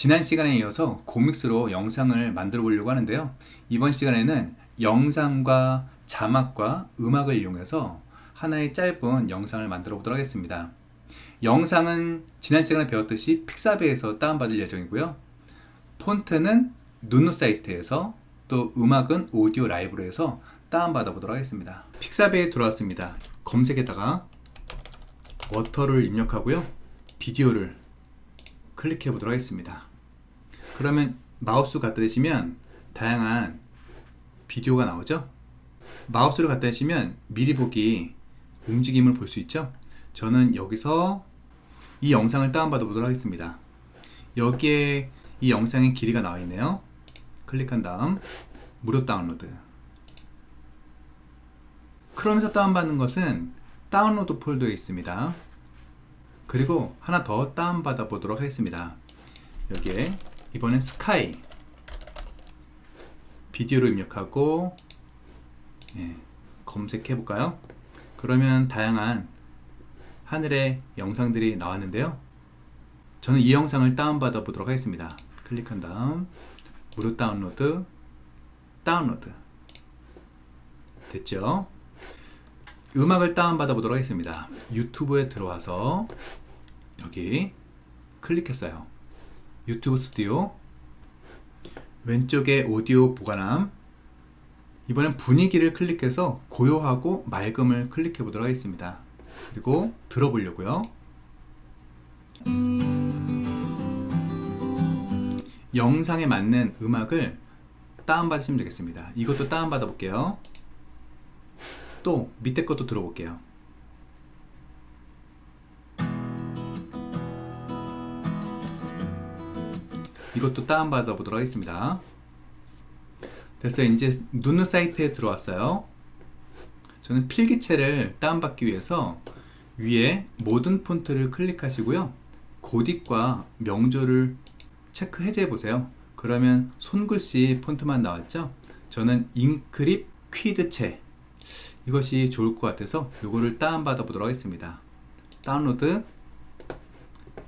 지난 시간에 이어서 고믹스로 영상을 만들어 보려고 하는데요. 이번 시간에는 영상과 자막과 음악을 이용해서 하나의 짧은 영상을 만들어 보도록 하겠습니다. 영상은 지난 시간에 배웠듯이 픽사베에서 다운받을 예정이고요. 폰트는 누누 사이트에서 또 음악은 오디오 라이브로 해서 다운받아 보도록 하겠습니다. 픽사베에 들어왔습니다. 검색에다가 워터를 입력하고요. 비디오를 클릭해 보도록 하겠습니다. 그러면 마우스 갖다 대시면 다양한 비디오가 나오죠? 마우스를 갖다 대시면 미리 보기 움직임을 볼 수 있죠? 저는 여기서 이 영상을 다운받아 보도록 하겠습니다. 여기에 이 영상의 길이가 나와 있네요. 클릭한 다음 무료 다운로드. 크롬에서 다운받는 것은 다운로드 폴더에 있습니다. 그리고 하나 더 다운받아 보도록 하겠습니다. 여기에 이번엔 스카이 비디오를 입력하고 예, 검색해 볼까요? 그러면 다양한 하늘의 영상들이 나왔는데요. 저는 이 영상을 다운받아 보도록 하겠습니다. 클릭한 다음 무료 다운로드 다운로드 됐죠? 음악을 다운받아 보도록 하겠습니다. 유튜브에 들어와서 여기 클릭했어요. 유튜브 스튜디오 왼쪽에 오디오 보관함 이번엔 분위기를 클릭해서 고요하고 맑음을 클릭해 보도록 하겠습니다. 그리고 들어보려고요. 영상에 맞는 음악을 다운받으시면 되겠습니다. 이것도 다운받아 볼게요. 또 밑에 것도 들어볼게요. 이것도 다운받아 보도록 하겠습니다. 됐어요. 이제 누누 사이트에 들어왔어요. 저는 필기체를 다운받기 위해서 위에 모든 폰트를 클릭하시고요. 고딕과 명조를 체크 해제해 보세요. 그러면 손글씨 폰트만 나왔죠? 저는 잉크립 퀴드체 이것이 좋을 것 같아서 이거를 다운받아 보도록 하겠습니다. 다운로드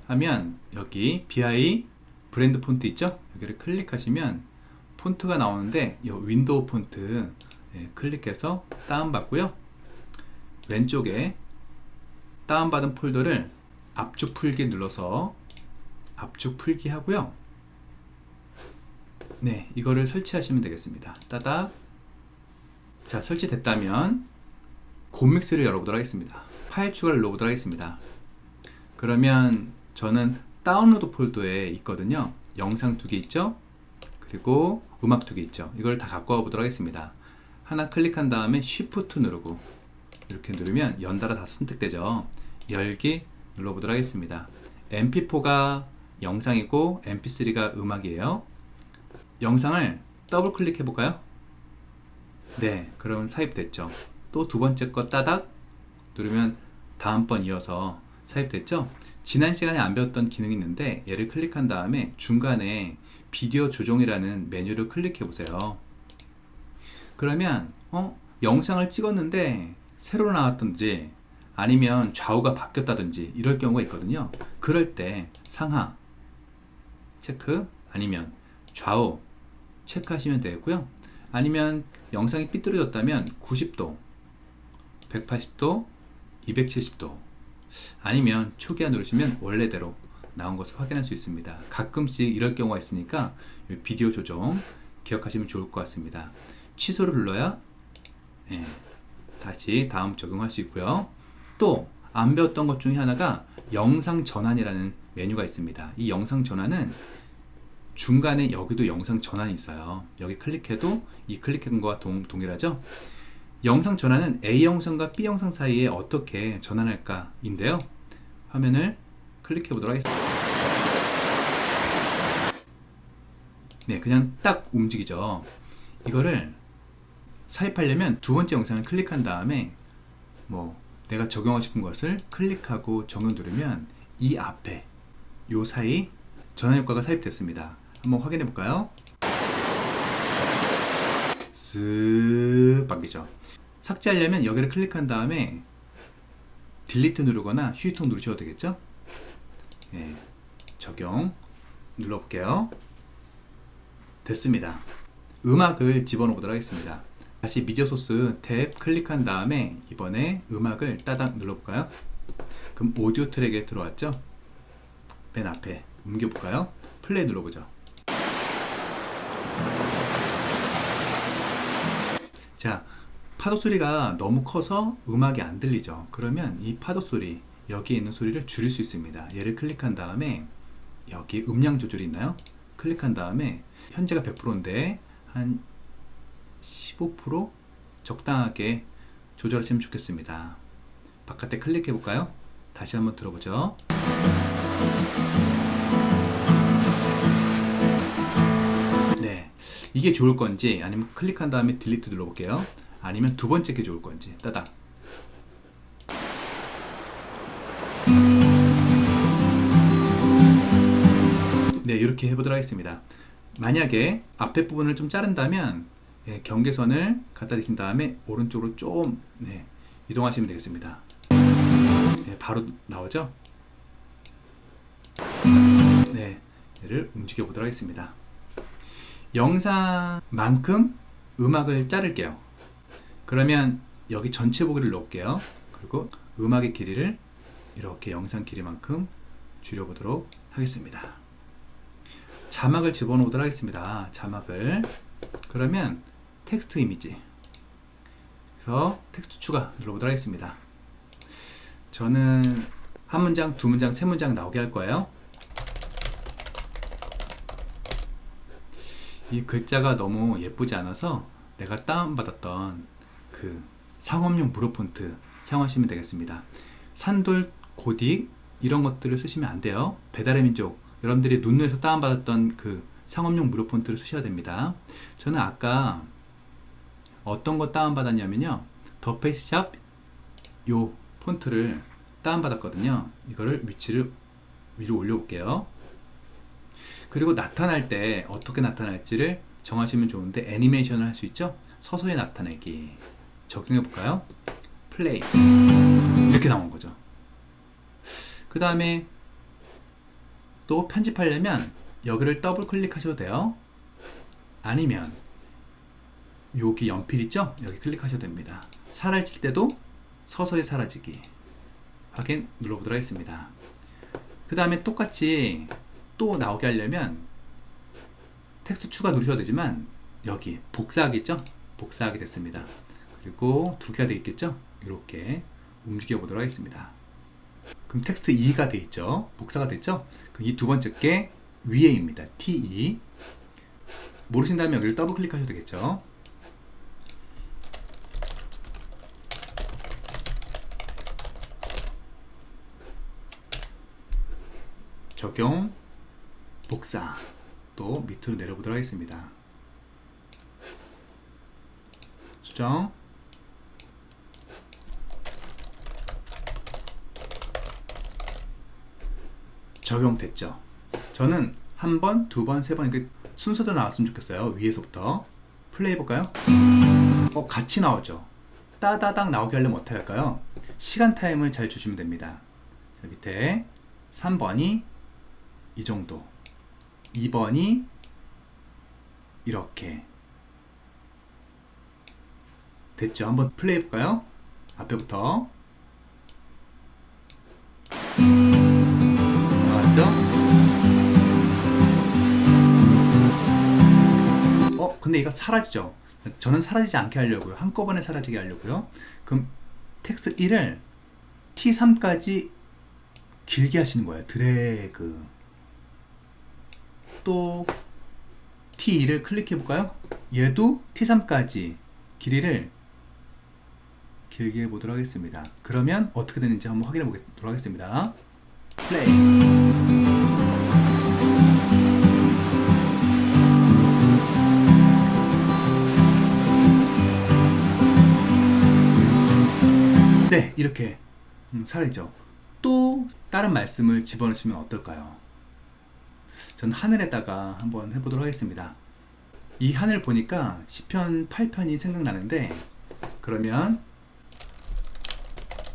하면 여기 BI 브랜드 폰트 있죠? 여기를 클릭하시면 폰트가 나오는데 이 윈도우 폰트 예, 클릭해서 다운받고요. 왼쪽에 다운받은 폴더를 압축 풀기 눌러서 압축 풀기 하고요. 네, 이거를 설치하시면 되겠습니다. 따닥. 자, 설치됐다면 곰믹스를 열어보도록 하겠습니다. 파일 추가를 눌러보도록 하겠습니다. 그러면 저는 다운로드 폴더에 있거든요. 영상 두 개 있죠? 그리고 음악 두 개 있죠. 이걸 다 갖고 와 보도록 하겠습니다. 하나 클릭한 다음에 Shift 누르고 이렇게 누르면 연달아 다 선택되죠. 열기 눌러보도록 하겠습니다. MP4가 영상이고 MP3가 음악이에요. 영상을 더블 클릭해 볼까요? 네, 그러면 삽입됐죠. 또 두 번째 거 따닥 누르면 다음번 이어서 삽입됐죠? 지난 시간에 안 배웠던 기능이 있는데 얘를 클릭한 다음에 중간에 비디오 조정이라는 메뉴를 클릭해 보세요. 그러면 어, 영상을 찍었는데 새로 나왔든지 아니면 좌우가 바뀌었다든지 이럴 경우가 있거든요. 그럴 때 상하 체크 아니면 좌우 체크하시면 되고요. 아니면 영상이 삐뚤어졌다면 90도, 180도, 270도 아니면 초기화 누르시면 원래대로 나온 것을 확인할 수 있습니다. 가끔씩 이럴 경우가 있으니까 이 비디오 조정 기억하시면 좋을 것 같습니다. 취소를 눌러야 예, 다시 다음 적용할 수 있고요. 또 안 배웠던 것 중에 하나가 영상 전환이라는 메뉴가 있습니다. 이 영상 전환은 중간에 여기도 영상 전환이 있어요. 여기 클릭해도 이 클릭한 거와 동, 동일하죠? 영상 전환은 A 영상과 B 영상 사이에 어떻게 전환할까인데요. 화면을 클릭해 보도록 하겠습니다. 네, 그냥 딱 움직이죠. 이거를 삽입하려면 두 번째 영상을 클릭한 다음에 뭐 내가 적용하고 싶은 것을 클릭하고 적용 누르면 이 앞에 요 사이 전환 효과가 삽입됐습니다. 한번 확인해 볼까요? 쓱 바뀌죠. 삭제하려면 여기를 클릭한 다음에 딜리트 누르거나 휴지통 누르셔도 되겠죠? 예, 적용 눌러볼게요. 됐습니다. 음악을 집어넣어보도록 하겠습니다. 다시 미디어 소스 탭 클릭한 다음에 이번에 음악을 따닥 눌러볼까요? 그럼 오디오 트랙에 들어왔죠? 맨 앞에 옮겨볼까요? 플레이 눌러보죠. 자, 파도 소리가 너무 커서 음악이 안 들리죠. 그러면 이 파도 소리, 여기에 있는 소리를 줄일 수 있습니다. 얘를 클릭한 다음에 여기 음량 조절이 있나요? 클릭한 다음에 현재가 100%인데 한 15% 적당하게 조절하시면 좋겠습니다. 바깥에 클릭해 볼까요? 다시 한번 들어보죠. 이게 좋을 건지 아니면 클릭한 다음에 딜리트 눌러볼게요. 아니면 두 번째 게 좋을 건지 따닥. 네, 이렇게 해보도록 하겠습니다. 만약에 앞에 부분을 좀 자른다면 예, 경계선을 갖다 대신 다음에 오른쪽으로 좀 네, 이동하시면 되겠습니다. 네, 바로 나오죠? 네, 얘를 움직여 보도록 하겠습니다. 영상만큼 음악을 자를게요. 그러면 여기 전체 보기를 넣을게요. 그리고 음악의 길이를 이렇게 영상 길이만큼 줄여보도록 하겠습니다. 자막을 집어넣도록 하겠습니다. 자막을 그러면 텍스트 이미지 그래서 텍스트 추가 눌러보도록 하겠습니다. 저는 한 문장, 두 문장, 세 문장 나오게 할 거예요. 이 글자가 너무 예쁘지 않아서 내가 다운받았던 그 상업용 무료 폰트 사용하시면 되겠습니다. 산돌, 고딕 이런 것들을 쓰시면 안 돼요. 배달의 민족 여러분들이 눈에서 다운받았던 그 상업용 무료 폰트를 쓰셔야 됩니다. 저는 아까 어떤 거 다운받았냐면요. 더 페이스샵 요 폰트를 다운받았거든요. 이거를 위치를 위로 올려볼게요. 그리고 나타날 때 어떻게 나타날지를 정하시면 좋은데 애니메이션을 할 수 있죠? 서서히 나타내기 적용해 볼까요? 플레이 이렇게 나온 거죠. 그 다음에 또 편집하려면 여기를 더블 클릭하셔도 돼요. 아니면 여기 연필 있죠? 여기 클릭하셔도 됩니다. 사라질 때도 서서히 사라지기 확인 눌러보도록 하겠습니다. 그 다음에 똑같이 또 나오게 하려면 텍스트 추가 누르셔도 되지만 여기 복사하기 있죠? 복사하기 됐습니다. 그리고 두 개가 되겠죠? 이렇게 움직여 보도록 하겠습니다. 그럼 텍스트 2가 돼 있죠? 복사가 됐죠? 이두 번째 게 위에입니다. T2 모르신다면 여기를 더블 클릭하셔도 되겠죠? 적용 복사 또 밑으로 내려보도록 하겠습니다. 수정 적용됐죠. 저는 한 번, 두 번, 세 번 이렇게 순서대로 나왔으면 좋겠어요. 위에서부터 플레이 해볼까요? 어, 같이 나오죠. 따다닥 나오게 하려면 어떻게 할까요? 시간 타임을 잘 주시면 됩니다. 자, 밑에 3번이 이 정도 2번이 이렇게 됐죠? 한번 플레이 해볼까요? 앞에부터 나왔죠? 어? 근데 이거 사라지죠? 저는 사라지지 않게 하려고요. 한꺼번에 사라지게 하려고요. 그럼 텍스트 1을 T3까지 길게 하시는 거예요. 드래그. 또 T2를 클릭해 볼까요? 얘도 T3까지 길이를 길게 해보도록 하겠습니다. 그러면 어떻게 되는지 한번 확인해 보도록 하겠습니다. 플레이. 네, 이렇게 음, 사라지죠. 또 다른 말씀을 집어넣으시면 어떨까요? 전 하늘에다가 한번 해보도록 하겠습니다. 이 하늘 보니까 시편 8편이 생각나는데 그러면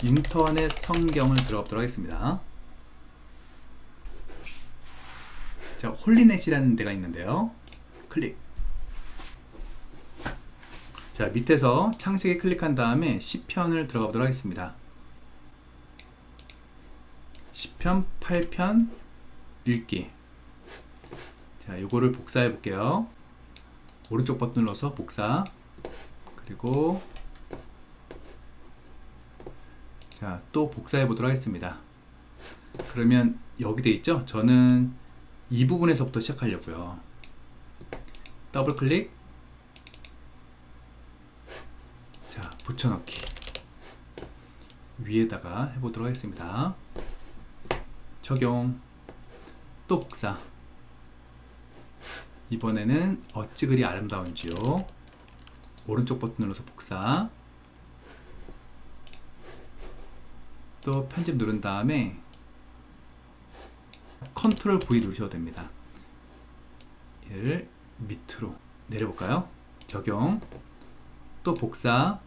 인터넷 성경을 들어보도록 하겠습니다. 자, 홀리넷이라는 데가 있는데요. 클릭. 자, 밑에서 창식에 클릭한 다음에 시편을 들어가 보도록 하겠습니다. 시편 8편 읽기. 자, 요거를 복사해 볼게요. 오른쪽 버튼 눌러서 복사. 그리고 자, 또 복사해 보도록 하겠습니다. 그러면 여기 돼 있죠? 저는 이 부분에서부터 시작하려고요. 더블 클릭. 자, 붙여넣기. 위에다가 해보도록 하겠습니다. 적용. 또 복사. 이번에는 어찌 그리 아름다운지요. 오른쪽 버튼 눌러서 복사. 또 편집 누른 다음에 컨트롤 V 누르셔도 됩니다. 얘를 밑으로 내려볼까요? 적용. 또 복사.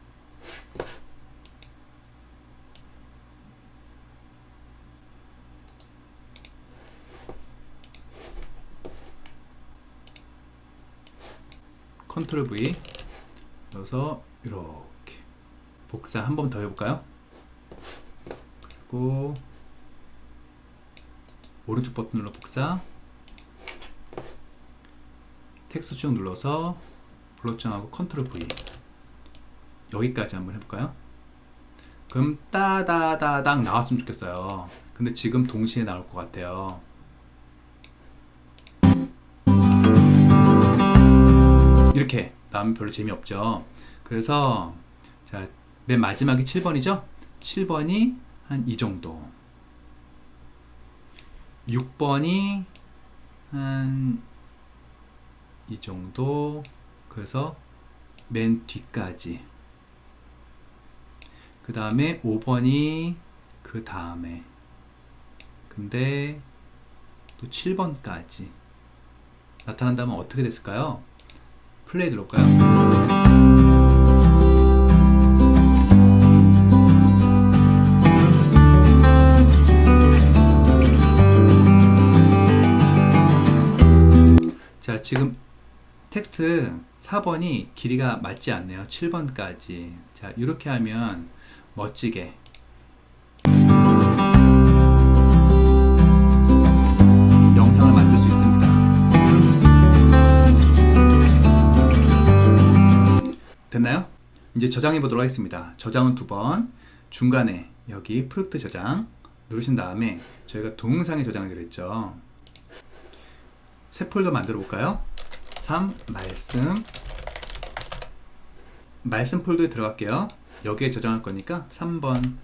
컨트롤 V 넣어서 이렇게 복사 한 번 더 해볼까요? 그리고 오른쪽 버튼 눌러 복사 텍스트 쭉 눌러서 블록정하고 컨트롤 V 여기까지 한번 해볼까요? 그럼 따다다당 나왔으면 좋겠어요 근데 지금 동시에 나올 것 같아요 이렇게 나오면 별로 재미없죠. 그래서 자, 맨 마지막이 7번이죠? 7번이 한 이 정도. 6번이 한 이 정도. 그래서 맨 뒤까지. 그 다음에 5번이 그 다음에. 근데 또 7번까지. 나타난다면 어떻게 됐을까요? 플레이 들어올까요? 자, 지금 텍스트 4번이 길이가 맞지 않네요. 7번까지. 자, 이렇게 하면 멋지게 이제 저장해 보도록 하겠습니다. 저장은 두 번, 중간에 여기 프로젝트 저장 누르신 다음에 저희가 동영상에 저장하기로 했죠. 새 폴더 만들어 볼까요? 3 말씀 말씀 폴더에 들어갈게요. 여기에 저장할 거니까 3번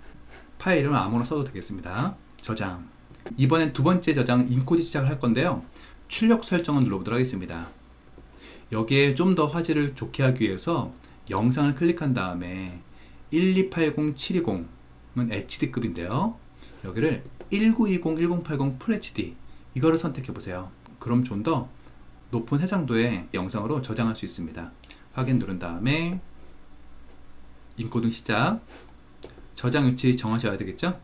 파일 이름 아무나 써도 되겠습니다. 저장. 이번엔 두 번째 저장 인코드 시작을 할 건데요. 출력 설정을 눌러보도록 하겠습니다. 여기에 좀 더 화질을 좋게 하기 위해서 영상을 클릭한 다음에 1280720은 HD급인데요. 여기를 1920, 1080 FHD 이거를 선택해 보세요. 그럼 좀 더 높은 해상도의 영상으로 저장할 수 있습니다. 확인 누른 다음에 인코딩 시작 저장 위치 정하셔야 되겠죠?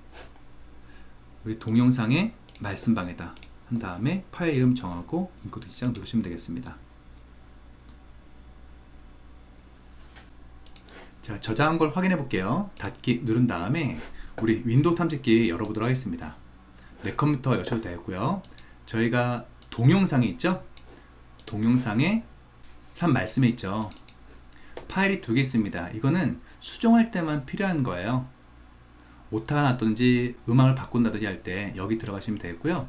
우리 동영상의 말씀방에다 한 다음에 파일 이름 정하고 인코딩 시작 누르시면 되겠습니다. 자, 저장한 걸 확인해 볼게요. 닫기 누른 다음에 우리 윈도우 탐색기 열어보도록 하겠습니다. 내 컴퓨터 여셔도 되고요. 저희가 동영상이 있죠? 동영상에 산 말씀에 있죠. 파일이 두 개 있습니다. 이거는 수정할 때만 필요한 거예요. 오타가 났든지 음악을 바꾼다든지 할 때 여기 들어가시면 되고요.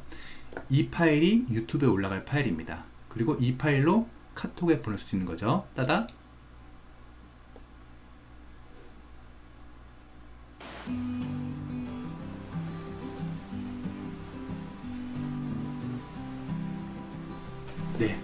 이 파일이 유튜브에 올라갈 파일입니다. 그리고 이 파일로 카톡에 보낼 수 있는 거죠. 따다 네,